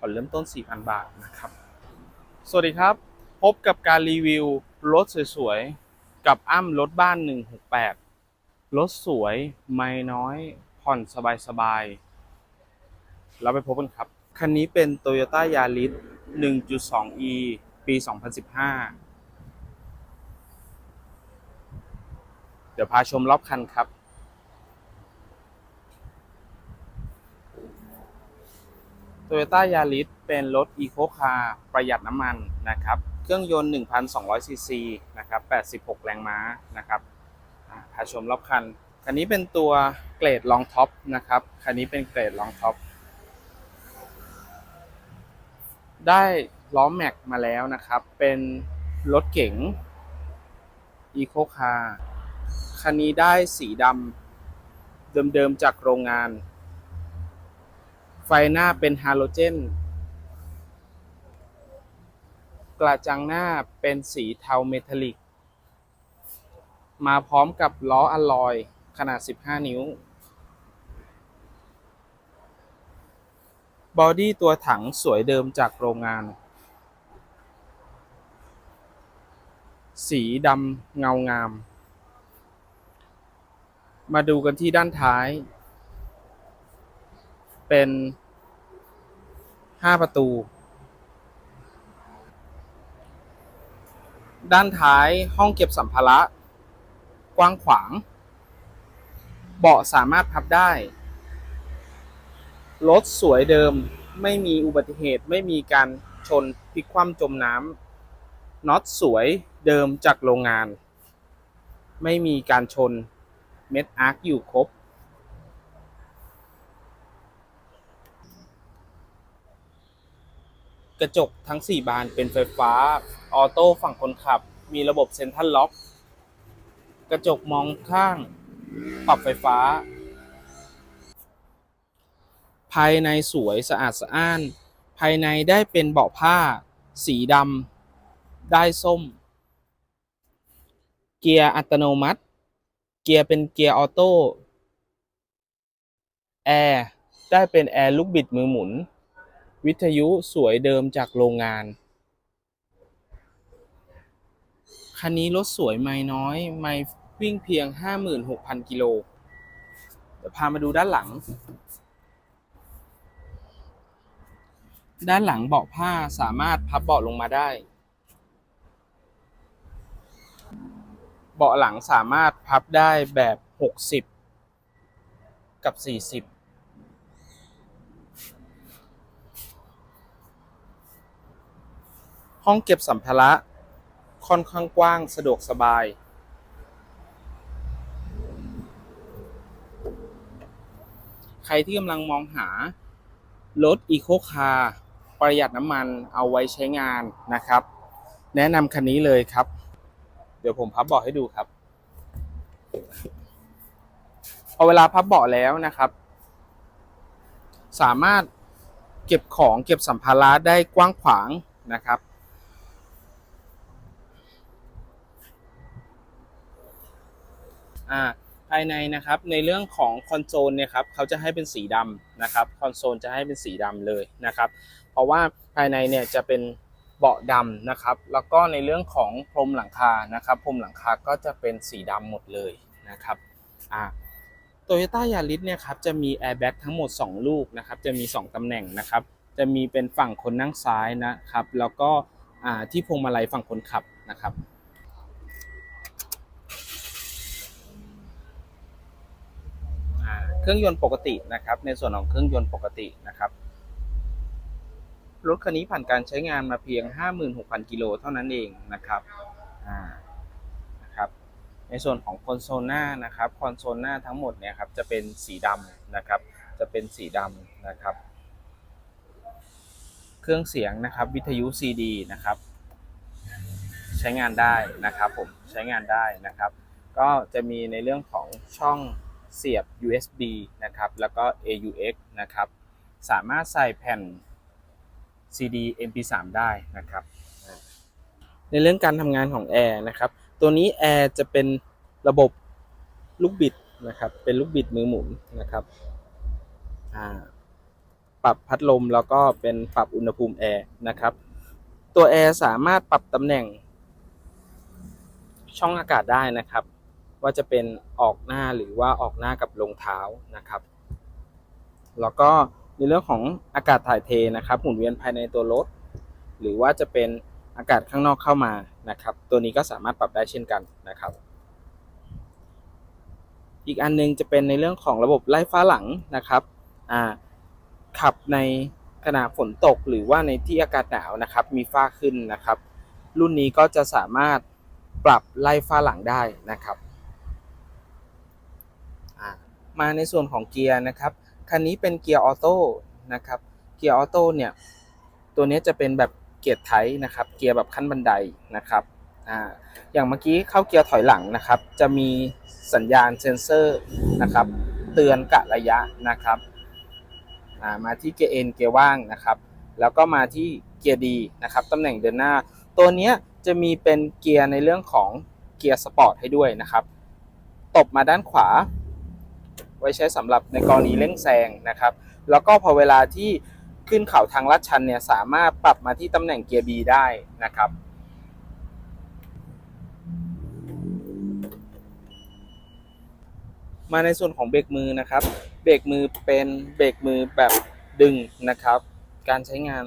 ผ่อนเริ่มต้น 4,000 บาทนะครับ สวัสดีครับ พบกับการรีวิวรถสวยๆ กับอ้ำรถบ้าน 168 รถสวย ไม่น้อย ผ่อนสบายๆ เราไปพบกันครับ คันนี้เป็น Toyota Yaris 1.2e ปี 2015 เดี๋ยวพาชมรอบคันครับ Toyota Yaris เป็นรถ Eco Car ประหยัดน้ำมันนะครับ เครื่องยนต์1,200ซีซีนะครับ 86 แรงม้านะครับอ่าพาชมรอบคัน คันนี้เป็นตัวเกรดลองท็อปนะครับ คันนี้เป็นเกรดลองท็อป ได้ล้อแม็กมาแล้วนะครับ เป็นรถเก๋ง Eco Car คันนี้ได้สีดำเดิมๆจากโรงงาน ไฟหน้าเป็นฮาโลเจน กระจังหน้าเป็นสีเทาเมทัลลิก มาพร้อมกับล้ออลลอยขนาด 15 นิ้ว บอดี้ตัวถังสวยเดิมจากโรงงาน สีดำเงางาม มาดูกันที่ด้านท้าย เป็น5ประตู ด้านท้ายห้องเก็บสัมภาระ กว้างขวาง เบาะสามารถพับได้ รถสวยเดิมไม่มีอุบัติเหตุไม่มีการชนพลิกคว่ำจมน้ำน็อตสวยเดิมจากโรงงาน ไม่มีการชนเม็ดอาร์คอยู่ครบ กระจกทั้ง 4 บานเป็นไฟฟ้า ออโต้ฝั่งคนขับ มีระบบเซ็นทรัลล็อก กระจกมองข้าง ปรับไฟฟ้า ภายในสวยสะอาดสะอ้าน ภายในได้เป็นเบาะผ้า สีดำได้ส้ม เกียร์อัตโนมัติ เกียร์เป็นเกียร์ออโต้ แอร์ ได้เป็นแอร์ลูกบิดมือหมุน วิทยุสวยเดิมจากโรงงาน คันนี้รถสวยไม่น้อย ไม่วิ่งเพียง 56,000 กิโลเดี๋ยวพามาดูด้านหลัง ด้านหลังเบาะผ้าสามารถพับเบาะลงมาได้ เบาะหลังสามารถพับได้แบบ 60 กับ 40 ห้องเก็บสัมภาระค่อนข้างกว้างสะดวกสบาย ใครที่กำลังมองหารถ Eco Car ประหยัดน้ำมันเอาไว้ใช้งานนะครับ แนะนำคันนี้เลยครับ เดี๋ยวผมพับเบาะให้ดูครับพอเวลาพับเบาะแล้วนะครับ สามารถเก็บของเก็บสัมภาระได้กว้างขวางนะครับ อ่าภายในนะครับในเรื่องของคอนโซลเนี่ยครับเขาจะให้เป็นสีดำนะครับคอนโซลจะให้เป็นสีดำเลยนะครับ เพราะว่าภายในเนี่ยจะเป็นเบาะดำนะครับ แล้วก็ในเรื่องของพรมหลังคานะครับ พรมหลังคาก็จะเป็นสีดำหมดเลยนะครับอ่าโตโยต้ายาริสเนี่ยครับจะมีแอร์แบ็กทั้งหมด 2 ลูกนะครับ จะมี 2ตำแหน่งนะครับ จะมีเป็นฝั่งคนนั่งซ้ายนะครับ แล้วก็ที่พวงมาลัยฝั่งคนขับนะครับ อ่า เครื่องยนต์ปกตินะครับ ในส่วนของเครื่องยนต์ปกตินะครับรถคันนี้ผ่านการใช้งานมาเพียง 56,000 กิโลเท่านั้นเองนะครับอ่านะครับ ในส่วนของคอนโซลหน้านะครับคอนโซลหน้าทั้งหมดเนี่ยครับจะเป็นสีดำนะครับ จะเป็นสีดำนะครับ เครื่องเสียงนะครับวิทยุ CD นะครับ ใช้งานได้นะครับผมใช้งานได้นะครับ ก็จะมีในเรื่องของช่อง เสียบ USB นะครับ แล้วก็ AUX นะครับ สามารถใส่แผ่น CD MP3 ได้นะครับ ในเรื่องการทำงานของแอร์นะครับ ตัวนี้แอร์จะเป็นระบบลูกบิดนะครับ เป็นลูกบิดมือหมุนนะครับ ปรับพัดลมแล้วก็เป็นปรับอุณหภูมิแอร์นะครับ ตัวแอร์สามารถปรับตำแหน่งช่องอากาศได้นะครับ ว่าจะเป็นออกหน้าหรือว่าออกหน้ากับลงเท้านะครับ แล้วก็ในเรื่องของอากาศถ่ายเทนะครับ หมุนเวียนภายในตัวรถ หรือว่าจะเป็นอากาศข้างนอกเข้ามานะครับ ตัวนี้ก็สามารถปรับได้เช่นกันนะครับ อีกอันหนึงจะเป็นในเรื่องของระบบไล่ฟ้าหลังนะครับขับในขณะฝนตกหรือว่าในที่อากาศหนาวนะครับ มีฟ้าขึ้นนะครับ รุ่นนี้ก็จะสามารถปรับไล่ฟ้าหลังได้นะครับ มาในส่วนของเกียร์นะครับคันนี้เป็นเกียร์ออโต้นะครับเกียร์ออโต้เนี่ยตัวนี้จะเป็นแบบเกียร์ไทยนะครับเกียร์แบบขั้นบันไดนะครับอ่าอย่างเมื่อกี้เข้าเกียร์ถอยหลังนะครับ จะมีสัญญาณเซ็นเซอร์นะครับ เตือนกะระยะนะครับอ่ามาที่เกียร์เอ็นเกียร์ว่างนะครับ แล้วก็มาที่เกียร์ดีนะครับตำแหน่งเดินหน้า ตัวนี้จะมีเป็นเกียร์ในเรื่องของเกียร์สปอร์ตให้ด้วยนะครับ ตบมาด้านขวา ไว้ใช้สำหรับในกรณีเร่งแซงนะครับ แล้วก็พอเวลาที่ขึ้นเขาทางลาดชันเนี่ยสามารถปรับมาที่ตำแหน่งเกียร์ B ได้นะครับ มาในส่วนของเบรกมือนะครับ เบรกมือเป็นเบรกมือแบบดึงนะครับ การใช้งาน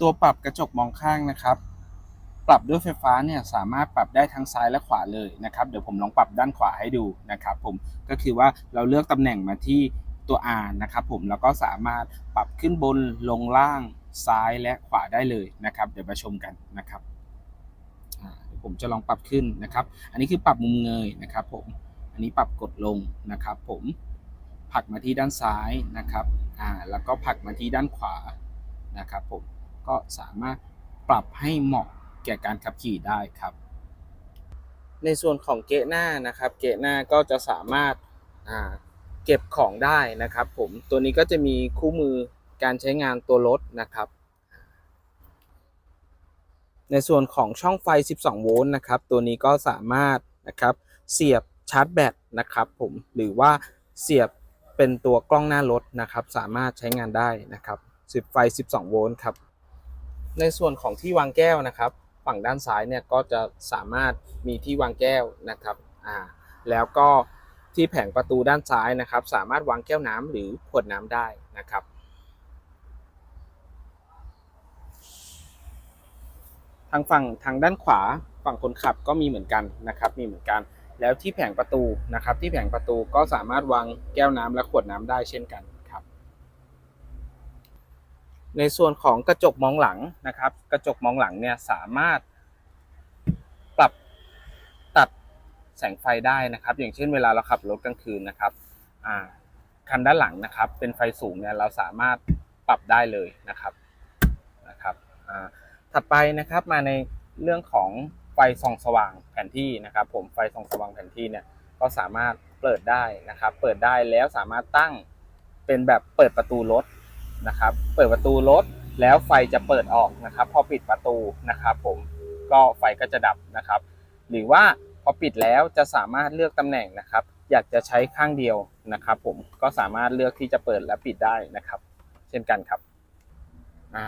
ตัวปรับกระจกมองข้างนะครับ ปรับด้วยไฟฟ้าเนี่ยสามารถปรับได้ทั้งซ้ายและขวาเลยนะครับเดี๋ยวผมลองปรับด้านขวาให้ดูนะครับผมก็คือว่าเราเลือกตำแหน่งมาที่ตัว R นะครับผมแล้วก็สามารถปรับขึ้นบนลงล่างซ้ายและขวาได้เลยนะครับ เดี๋ยวมาชมกันนะครับผมจะลองปรับขึ้นนะครับ อันนี้คือปรับมุมเงยนะครับผม อันนี้ปรับกดลงนะครับ ผมผลักมาที่ด้านซ้ายนะครับ อ่า แล้วก็ผลักมาที่ด้านขวานะครับ ผม ก็สามารถปรับให้เหมาะ แก่การขับขี่ได้ครับ ในส่วนของเกะหน้านะครับเกะหน้าก็จะสามารถเก็บของได้นะครับ ผมตัวนี้ก็จะมีคู่มือการใช้งานตัวรถนะครับ ในส่วนของช่องไฟ 12 โวลต์นะครับ ตัวนี้ก็สามารถนะครับเสียบชาร์จแบตนะครับ ผมหรือว่าเสียบเป็นตัวกล้องหน้ารถนะครับ สามารถใช้งานได้นะครับสิบไฟ 12 โวลต์ครับ ในส่วนของที่วางแก้วนะครับ ฝั่งด้านซ้ายเนี่ยก็จะสามารถมีที่วางแก้วนะครับอ่าแล้วก็ที่แผงประตูด้านซ้ายนะครับ สามารถวางแก้วน้ำหรือขวดน้ำได้นะครับ ทางฝั่งทางด้านขวาฝั่งคนขับก็มีเหมือนกันนะครับ มีเหมือนกัน แล้วที่แผงประตูนะครับ ที่แผงประตูก็สามารถวางแก้วน้ำและขวดน้ำได้เช่นกัน ในส่วนของกระจกมองหลังนะครับ กระจกมองหลังเนี่ยสามารถปรับตัดแสงไฟได้นะครับ อย่างเช่นเวลาเราขับรถกลางคืนนะครับคันด้านหลังนะครับ เป็นไฟสูงเนี่ยเราสามารถปรับได้เลยนะครับนะครับถัดไปนะครับมาในเรื่องของไฟส่องสว่างแผนที่นะครับ ผมไฟส่องสว่างแผนที่เนี่ยก็สามารถเปิดได้นะครับ เปิดได้แล้วสามารถตั้งเป็นแบบเปิดประตูรถ นะครับ เปิดประตูรถแล้วไฟจะเปิดออกนะครับ พอปิดประตูนะครับ ผมก็ไฟก็จะดับนะครับ หรือว่าพอปิดแล้วจะสามารถเลือกตำแหน่งนะครับ อยากจะใช้ข้างเดียวนะครับ ผมก็สามารถเลือกที่จะเปิดและปิดได้นะครับ เช่นกันครับอ่า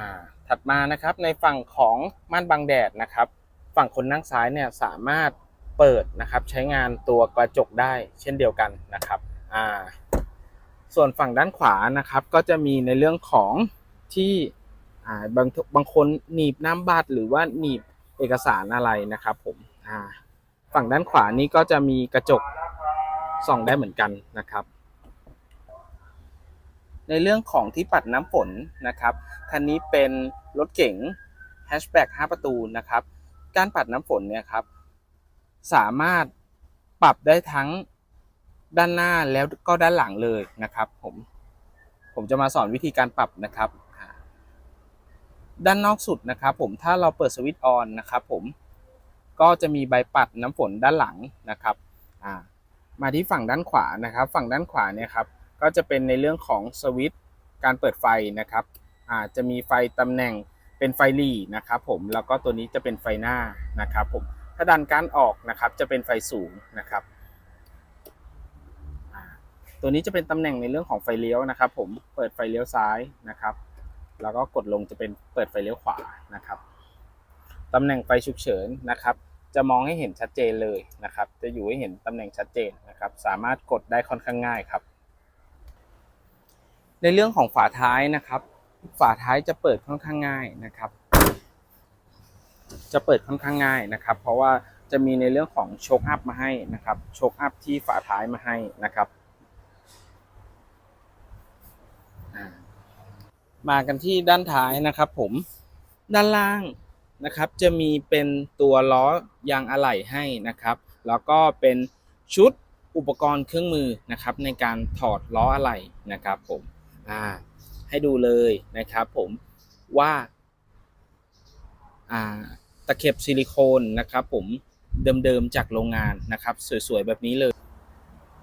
ถัดมานะครับในฝั่งของม่านบังแดดนะครับ ฝั่งคนนั่งซ้ายเนี่ยสามารถเปิดนะครับ ใช้งานตัวกระจกได้เช่นเดียวกันนะครับอ่า ส่วนฝั่งด้านขวานะครับก็จะมีในเรื่องของที่บางบางคนหนีบน้ำบัตรหรือว่าหนีบเอกสารอะไรนะครับผมฝั่งด้านขวานี้ก็จะมีกระจกส่องได้เหมือนกันนะครับ ในเรื่องของที่ปัดน้ำฝนนะครับคันนี้เป็นรถเก๋งแฮชแบ็ก5ประตูนะครับ การปัดน้ำฝนเนี่ยครับสามารถปรับได้ทั้ง ด้านหน้าแล้วก็ด้านหลังเลยนะครับ ผมผมจะมาสอนวิธีการปรับนะครับ ด้านนอกสุดนะครับผมถ้าเราเปิดสวิตช์ออนนะครับผมก็จะมีใบปัดน้ำฝนด้านหลังนะครับมาที่ฝั่งด้านขวานะครับ ฝั่งด้านขวาเนี่ยครับก็จะเป็นในเรื่องของสวิตช์การเปิดไฟนะครับอาจะมีไฟตำแหน่งเป็นไฟหลีนะครับ ผมแล้วก็ตัวนี้จะเป็นไฟหน้านะครับ ผมถ้าดันการออกนะครับจะเป็นไฟสูงนะครับ ตัวนี้จะเป็นตำแหน่งในเรื่องของไฟเลี้ยวนะครับ ผมเปิดไฟเลี้ยวซ้ายนะครับ แล้วก็กดลงจะเป็นเปิดไฟเลี้ยวขวานะครับตำแหน่งไฟฉุกเฉินนะครับ จะมองให้เห็นชัดเจนเลยนะครับ จะอยู่ให้เห็นตำแหน่งชัดเจนนะครับ สามารถกดได้ค่อนข้างง่ายครับ ในเรื่องของฝาท้ายนะครับ ฝาท้ายจะเปิดค่อนข้างง่ายนะครับ จะเปิดค่อนข้างง่ายนะครับ เพราะว่าจะมีในเรื่องของโชคอัพมาให้นะครับ โชคอัพที่ฝาท้ายมาให้นะครับอ่า มากันที่ด้านท้ายนะครับ ผมด้านล่างนะครับ จะมีเป็นตัวล้อยางอะไหล่ให้นะครับ แล้วก็เป็นชุดอุปกรณ์เครื่องมือนะครับ ในการถอดล้ออะไหล่นะครับ ผมอ่าให้ดูเลยนะครับ ผมว่าอ่าตะเข็บซิลิโคนนะครับ ผมเดิมๆจากโรงงานนะครับ สวยๆแบบนี้เลย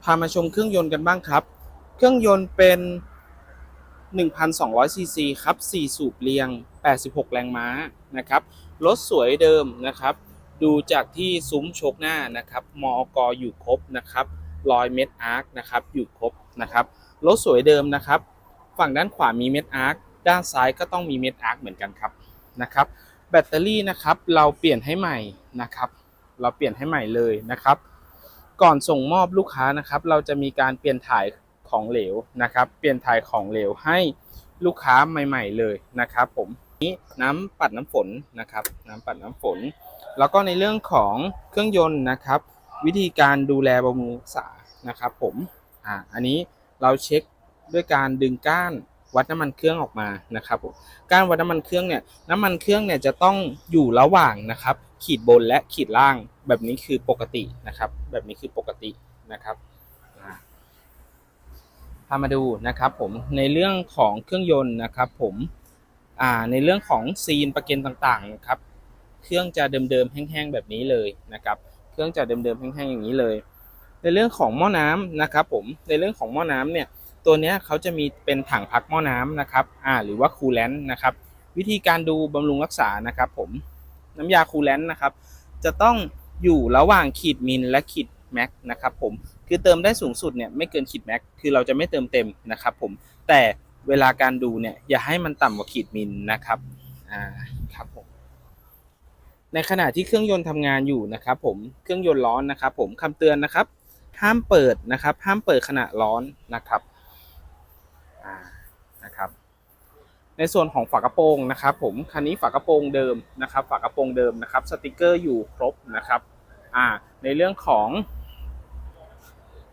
พามาชมเครื่องยนต์กันบ้างครับ เครื่องยนต์เป็น 1,200ซีซีครับ 4 สูบเรียง 86 แรงม้านะครับ รถสวยเดิมนะครับ ดูจากที่ซุ้มโชกหน้านะครับ มอกอยู่ครบนะครับ รอยเม็ดอาร์คนะครับ อยู่ครบนะครับ รถสวยเดิมนะครับ ฝั่งด้านขวามีเม็ดอาร์ค ด้านซ้ายก็ต้องมีเม็ดอาร์คเหมือนกันครับนะครับ แบตเตอรี่นะครับ เราเปลี่ยนให้ใหม่นะครับ เราเปลี่ยนให้ใหม่เลยนะครับ ก่อนส่งมอบลูกค้านะครับ เราจะมีการเปลี่ยนถ่าย ของเหลวนะครับ เปลี่ยนถ่ายของเหลวให้ลูกค้าใหม่ ๆเลยนะครับ ผมนี้น้ำปัดน้ำฝนนะครับ น้ำปัดน้ำฝน แล้วก็ในเรื่องของเครื่องยนต์นะครับ วิธีการดูแลบำรุงรักษานะครับผมอ่าอันนี้เราเช็คด้วยการดึงก้านวัดน้ำมันเครื่องออกมานะครับผมก้านวัดน้ำมันเครื่องเนี่ยน้ำมันเครื่องเนี่ยจะต้องอยู่ระหว่างนะครับ ขีดบนและขีดล่างแบบนี้คือปกตินะครับ แบบนี้คือปกตินะครับ พามาดูนะครับผมในเรื่องของเครื่องยนต์นะครับผมอ่าในเรื่องของซีนประเกันต่างๆครับเครื่องจะเดิมๆแห้งๆแบบนี้เลยนะครับ เครื่องจะเดิมๆแห้งๆอย่างนี้เลย ในเรื่องของหม้อน้ำนะครับผมในเรื่องของหม้อน้ำเนี่ยตัวนี้เขาจะมีเป็นถังพักหม้อน้ำนะครับอ่าหรือว่าคูลแลนต์นะครับวิธีการดูบำรุงรักษานะครับผมน้ำยาคูลแลนต์นะครับจะต้องอยู่ระหว่างขีดมิลและขีดแม็กนะครับผม คือเติมได้สูงสุดเนี่ยไม่เกินขีดแม็กคือเราจะไม่เติมเต็มนะครับผมแต่เวลาการดูเนี่ยอย่าให้มันต่ำกว่าขีดมิลนะครับอ่าครับผมในขณะที่เครื่องยนต์ทำงานอยู่นะครับผมเครื่องยนต์ร้อนนะครับ ผมคำเตือนนะครับ ห้ามเปิดนะครับ ห้ามเปิดขณะร้อนนะครับอ่านะครับในส่วนของฝากระโปรงนะครับ ผมคันนี้ฝากระโปรงเดิมนะครับ ฝากระโปรงเดิมนะครับ สติกเกอร์อยู่ครบนะครับอ่าในเรื่องของ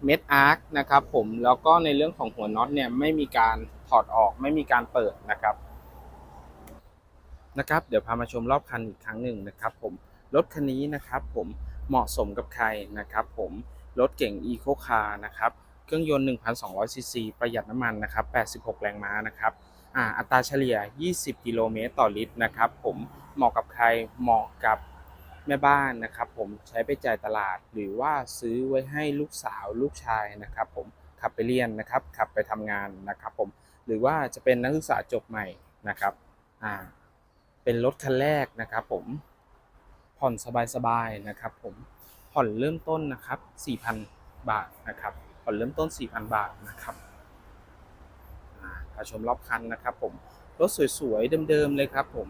เม็ดอาร์คนะครับผมแล้วก็ในเรื่องของหัวน็อตเนี่ยไม่มีการถอดออกไม่มีการเปิดนะครับนะครับ เดี๋ยวพามาชมรอบคันอีกครั้งหนึ่งนะครับ ผมรถคันนี้นะครับ ผมเหมาะสมกับใครนะครับ ผมรถเก่ง Eco Car นะครับเครื่องยนต์ 1,200 ซีซีประหยัดน้ำมันนะครับ 86 แรงม้านะครับอ่าอัตราเฉลี่ย 20 กิโลเมตรต่อลิตรนะครับ ผมเหมาะกับใครเหมาะกับ แม่บ้านนะครับผมใช้ไปจ่ายตลาด หรือว่าซื้อไว้ให้ลูกสาวลูกชายนะครับผมขับไปเรียนนะครับขับไปทำงานนะครับผมหรือว่าจะเป็นนักศึกษาจบใหม่นะครับอ่าเป็นรถคันแรกนะครับผมผ่อนสบายๆนะครับผมผ่อนเริ่มต้นนะครับ 4,000 บาทนะครับผ่อนเริ่มต้น 4,000 บาทนะครับอ่าชมรอบคันนะครับผมรถสวยๆเดิมๆเลยครับผม